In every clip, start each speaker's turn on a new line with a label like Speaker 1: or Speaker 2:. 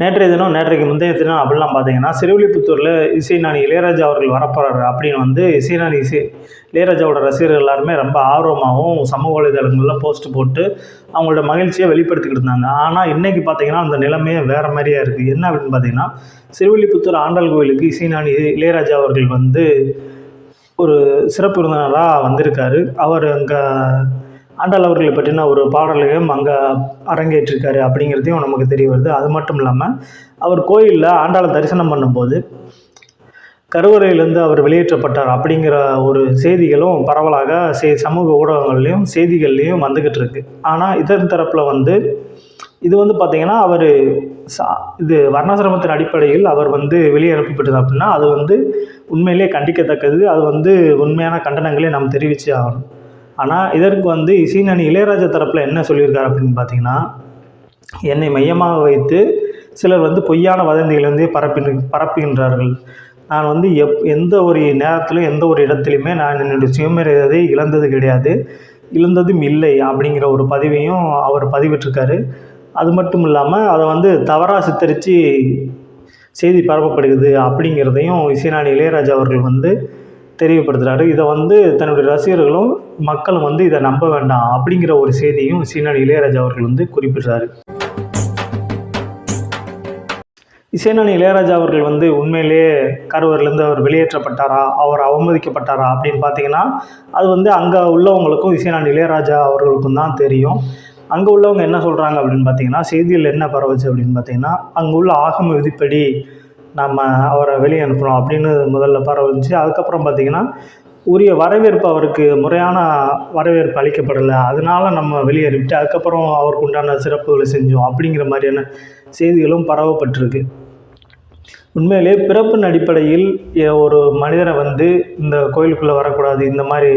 Speaker 1: நேற்றைய தினம் நேற்றைக்கு முந்தைய தினம் அப்படிலாம் பார்த்தீங்கன்னா சிறுவில்லிபுத்தூரில் இசைஞானி இளையராஜா அவர்கள் வரப்போகிறாரு அப்படின்னு வந்து இசைஞானி இசை இளையராஜாவோட ரசிகர்கள் எல்லாருமே ரொம்ப ஆர்வமாகவும் சமூக வலைதளங்களில் போஸ்ட் போட்டு அவங்களோட மகிழ்ச்சியை வெளிப்படுத்திக்கிட்டு இருந்தாங்க. ஆனால் இன்றைக்கி பார்த்தீங்கன்னா அந்த நிலைமையே வேறு மாதிரியா இருக்குது என்ன அப்படின்னு பார்த்தீங்கன்னா சிறுவில்லிபுத்தூர் ஆண்டாள் கோயிலுக்கு இசைஞானி இளையராஜா அவர்கள் வந்து ஒரு சிறப்பு விருந்தினராக வந்திருக்காரு. அவர் அங்கே ஆண்டாள் அவர்களை பற்றின ஒரு பாடலையும் அங்கே அரங்கேற்றிருக்காரு அப்படிங்கிறதையும் நமக்கு தெரிய வருது. அது மட்டும் இல்லாமல் அவர் கோயிலில் ஆண்டாளை தரிசனம் பண்ணும்போது கருவறையிலேருந்து அவர் வெளியேற்றப்பட்டார் அப்படிங்கிற ஒரு செய்திகளும் பரவலாக செ சமூக ஊடகங்கள்லேயும் செய்திகள்லேயும் வந்துக்கிட்டு இருக்கு. ஆனால் இதன் தரப்பில் வந்து இது வந்து பார்த்திங்கன்னா அவர் சா இது வர்ணாசிரமத்தின் அடிப்படையில் அவர் வந்து வெளியே அனுப்பப்பட்டது அப்படின்னா அது வந்து உண்மையிலே கண்டிக்கத்தக்கது. அது வந்து உண்மையான கண்டனங்களை நாம் தெரிவிச்சே ஆகணும். ஆனால் இதற்கு வந்து இசைஞானி இளையராஜா தரப்பில் என்ன சொல்லியிருக்காரு அப்படின்னு பார்த்தீங்கன்னா என்னை மையமாக வைத்து சிலர் வந்து பொய்யான வதந்திகள் வந்து பரப்பி பரப்புகின்றார்கள். நான் வந்து எப் எந்த ஒரு நேரத்திலும் எந்த ஒரு இடத்துலையுமே நான் என்னுடைய சுயமரியாதை இழந்தது கிடையாது. இழந்ததும் இல்லை அப்படிங்கிற ஒரு பதிவையும் அவர் பதிவிட்டிருக்காரு. அது மட்டும் இல்லாமல் அதை வந்து தவறாக சித்தரித்து செய்தி பரப்பப்படுகிறது அப்படிங்கிறதையும் இசைநாணி இளையராஜா அவர்கள் வந்து தெரியப்படுத்துகிறாரு இதை வந்து தன்னுடைய ரசிகர்களும் மக்களும் வந்து இதை நம்ப வேண்டாம் அப்படிங்கிற ஒரு செய்தியும் சீனாடி இளையராஜா அவர்கள் வந்து குறிப்பிடுறாரு. இசைநாணி இளையராஜா அவர்கள் வந்து உண்மையிலேயே கருவறையிலேருந்து அவர் வெளியேற்றப்பட்டாரா? அவர் அவமதிக்கப்பட்டாரா? அப்படின்னு பார்த்தீங்கன்னா அது வந்து அங்கே உள்ளவங்களுக்கும் இசைநாணி இளையராஜா அவர்களுக்கும் தான் தெரியும். அங்கே உள்ளவங்க என்ன சொல்கிறாங்க அப்படின்னு பார்த்தீங்கன்னா செய்தியில் என்ன பரவுச்சு அப்படின்னு பார்த்தீங்கன்னா அங்கே உள்ள ஆகம விதிப்படி நம்ம அவரை வெளியே அனுப்புகிறோம் அப்படின்னு முதல்ல பரவுச்சு அதுக்கப்புறம் பார்த்திங்கன்னா உரிய வரவேற்பு அவருக்கு முறையான வரவேற்பு அளிக்கப்படலை. அதனால் நம்ம வெளியேறிவிட்டு அதுக்கப்புறம் அவருக்கு உண்டான சிறப்புகளை செஞ்சோம் அப்படிங்கிற மாதிரியான செய்திகளும் பரவப்பட்டிருக்கு. உண்மையிலே பிறப்பின் அடிப்படையில் ஒரு மனிதரை வந்து இந்த கோயிலுக்குள்ளே வரக்கூடாது இந்த மாதிரி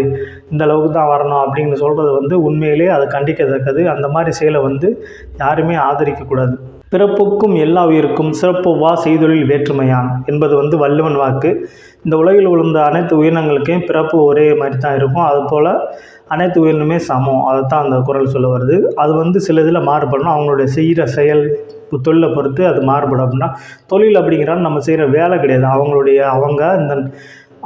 Speaker 1: இந்த அளவுக்கு தான் வரணும் அப்படின்னு சொல்கிறது வந்து உண்மையிலே அதை கண்டிக்கத்தக்கது. அந்த மாதிரி செயலை வந்து யாருமே ஆதரிக்கக்கூடாது. பிறப்புக்கும் எல்லா உயிருக்கும் சிறப்பு வா செய்தொழில் வேற்றுமையான் என்பது வந்து வள்ளுவன் வாக்கு. இந்த உலகில் விழுந்த அனைத்து உயிரினங்களுக்கும் பிறப்பு ஒரே மாதிரி தான் இருக்கும். அதுபோல் அனைத்து உயிரினமே சமம். அதை தான் அந்த குறள் சொல்ல வருது. அது வந்து சில இதில் மாறுபடணும். அவங்களுடைய செய்கிற செயல் தொழிலை பொறுத்து அது மாறுபடும் அப்படின்னா தொழில் அப்படிங்கிறாலும் நம்ம செய்கிற வேலை கிடையாது. அவங்களுடைய அவங்க இந்த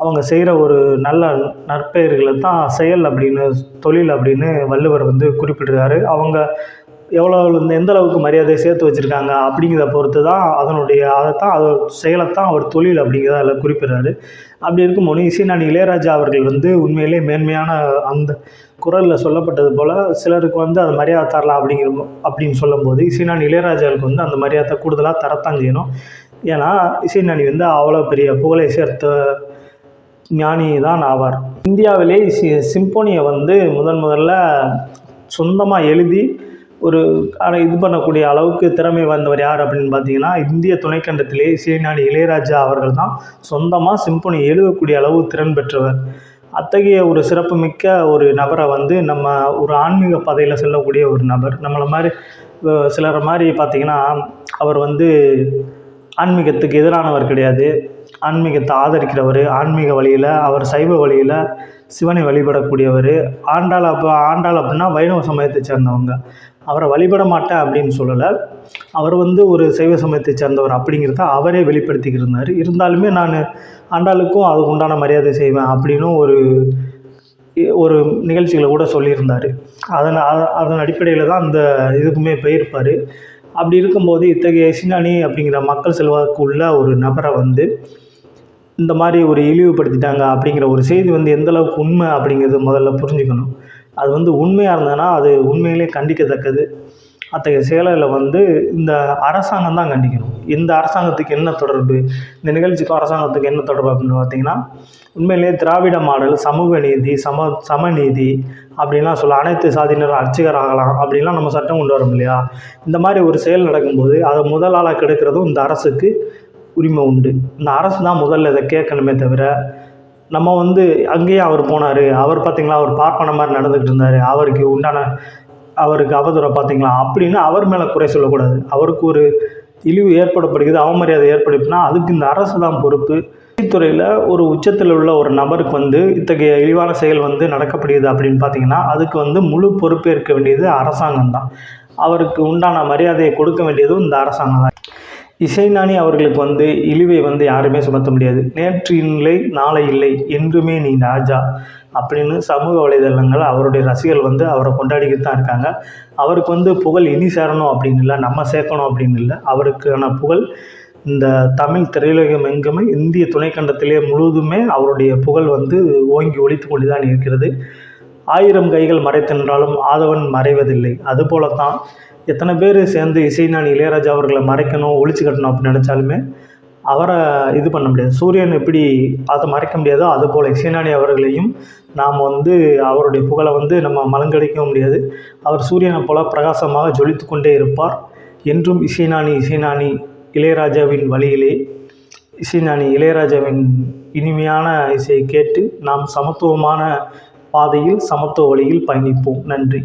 Speaker 1: அவங்க செய்கிற ஒரு நல்ல நற்பெயர்களை தான் செயல் அப்படின்னு தொழில் அப்படின்னு வள்ளுவர் வந்து குறிப்பிடுறாரு. அவங்க எவ்வளோ இந்த எந்த அளவுக்கு மரியாதையை சேர்த்து வச்சுருக்காங்க அப்படிங்கிறத பொறுத்து தான் அதனுடைய அதைத்தான் அது செயலைத்தான் அவர் தொழில் அப்படிங்கிறத அதில் குறிப்பிடுறாரு. அப்படி இருக்கும்போது இசைநாணி இளையராஜா அவர்கள் வந்து உண்மையிலே மேன்மையான அந்த குரலில் சொல்லப்பட்டது போல் சிலருக்கு வந்து அது மரியாதை தரலாம் அப்படிங்கிற அப்படின்னு சொல்லும்போது இசைநாணி இளையராஜாவுக்கு வந்து அந்த மரியாதை கூடுதலாக தரத்தான் செய்யணும். ஏன்னா இசைநாணி வந்து அவ்வளோ பெரிய புகழை சேர்த்த ஞானி தான் ஆவார். இந்தியாவிலே சி சிம்போனியை வந்து முதன் முதல்ல சொந்தமாக எழுதி ஒரு ஆனால் இது பண்ணக்கூடிய அளவுக்கு திறமை வந்தவர் யார் அப்படின்னு பார்த்தீங்கன்னா இந்திய துணைக்கண்டத்திலே இசைஞானி இளையராஜா அவர்கள் தான் சொந்தமாக சிம்பொனி எழுதக்கூடிய அளவு திறன் பெற்றவர். அத்தகைய ஒரு சிறப்புமிக்க ஒரு நபரை வந்து நம்ம ஒரு ஆன்மீக பாதையில் செல்லக்கூடிய ஒரு நபர். நம்மளை மாதிரி சிலர் சிலரை மாதிரி பார்த்திங்கன்னா அவர் வந்து ஆன்மீகத்துக்கு எதிரானவர் கிடையாது. ஆன்மீகத்தை ஆதரிக்கிறவர் ஆன்மீக வழியில் அவர் சைவ வழியில் சிவனை வழிபடக்கூடியவர். ஆண்டாள் அப்போ ஆண்டாள் அப்படின்னா வைணவ சமயத்தை சேர்ந்தவங்க. அவரை வழிபட மாட்டேன் அப்படின்னு சொல்லலை. அவர் வந்து ஒரு சைவ சமயத்தை சேர்ந்தவர் அப்படிங்கிறத அவரே வெளிப்படுத்திக்கிருந்தார். இருந்தாலுமே நான் ஆண்டாளுக்கும் அதுக்கு உண்டான மரியாதை செய்வேன் அப்படின்னும் ஒரு ஒரு நிகழ்ச்சிகளை கூட சொல்லியிருந்தார். அதன் அதன் அடிப்படையில் தான் அந்த இதுக்குமே போயிருப்பார். அப்படி இருக்கும்போது இத்தகைய இசினானி அப்படிங்கிற மக்கள் செல்வாக்கு உள்ள ஒரு நபரை வந்து இந்த மாதிரி ஒரு இழிவுபடுத்திட்டாங்க அப்படிங்கிற ஒரு செய்தி வந்து எந்தளவுக்கு உண்மை அப்படிங்கிறது முதல்ல புரிஞ்சுக்கணும். அது வந்து உண்மையாக இருந்ததுன்னா அது உண்மையிலே கண்டிக்கத்தக்கது. அத்தகைய செயலில் வந்து இந்த அரசாங்கம் தான் கண்டிக்கணும். இந்த அரசாங்கத்துக்கு என்ன தொடர்பு? இந்த நிகழ்ச்சிக்கும் அரசாங்கத்துக்கு என்ன தொடர்பு அப்படின்னு பார்த்தீங்கன்னா உண்மையிலேயே திராவிட மாடல் சமூக நீதி சம சமநீதி அப்படின்லாம் சொல்ல அனைத்து சாதியினர் அர்ச்சகர் ஆகலாம் அப்படின்லாம் நம்ம சட்டம் கொண்டு வரோம் இல்லையா? இந்த மாதிரி ஒரு செயல் நடக்கும்போது அதை முதல் ஆளாக கெடுக்கிறதும் இந்த அரசுக்கு உரிமை உண்டு. இந்த அரசு தான் முதல்ல இதை கேட்கணுமே தவிர நம்ம வந்து அங்கேயே அவர் போனார். அவர் பார்த்தீங்களா அவர் பார்ப்பன மாதிரி நடந்துக்கிட்டு இருந்தார். அவருக்கு உண்டான அவருக்கு அவதூறை பார்த்தீங்களா அப்படின்னு அவர் மேலே குறை சொல்லக்கூடாது. அவருக்கு ஒரு இழிவு ஏற்படப்படுகிறது அவமரியாதை ஏற்படுத்தினா அதுக்கு இந்த அரசு தான் பொறுப்பு. துறையில் ஒரு உச்சத்தில் உள்ள ஒரு நபருக்கு வந்து இத்தகைய இழிவான செயல் வந்து நடக்கப்படுகிறது அப்படின்னு பார்த்தீங்கன்னா அதுக்கு வந்து முழு பொறுப்பேற்க வேண்டியது அரசாங்கம் தான். அவருக்கு உண்டான மரியாதையை கொடுக்க வேண்டியதும் இந்த அரசாங்கம் தான். இசைஞானி அவர்களுக்கு வந்து இழிவை வந்து யாருமே சுமத்த முடியாது. நேற்று இல்லை நாளை இல்லை என்றுமே நீ ராஜா அப்படின்னு சமூக வலைதளங்கள் அவருடைய ரசிகர்கள் வந்து அவரை கொண்டாடிக்கிட்டு தான் இருக்காங்க. அவருக்கு வந்து புகழ் இனி சேரணும் அப்படின்னு இல்லை நம்ம சேர்க்கணும் அப்படின்னு இல்லை. அவருக்கான புகழ் இந்த தமிழ் திரையுலகம் எங்குமே இந்திய துணைக்கண்டத்திலே முழுவதுமே அவருடைய புகழ் வந்து ஓங்கி ஒழித்து கொண்டு தான் இருக்கிறது. ஆயிரம் கைகள் மறைத்தென்றாலும் ஆதவன் மறைவதில்லை. அதுபோல தான் எத்தனை பேர் சேர்ந்து இசைஞானி இளையராஜா அவர்களை மறைக்கணும் ஒழிச்சு கட்டணும் அப்படின்னு நினச்சாலுமே அவரை இது பண்ண முடியாது. சூரியன் எப்படி அதை மறைக்க முடியாதோ அதுபோல் இசைஞானி அவர்களையும் நாம் வந்து அவருடைய புகழை வந்து நம்ம மலங்கடிக்க முடியாது. அவர் சூரியனை போல பிரகாசமாக ஜொலித்து கொண்டே இருப்பார். என்றும் இசைஞானி இசைஞானி இளையராஜாவின் வழியிலே இசைஞானி இளையராஜாவின் இனிமையான இசையை கேட்டு நாம் சமத்துவமான பாதையில் சமத்துவ வழியில் பயணிப்போம். நன்றி.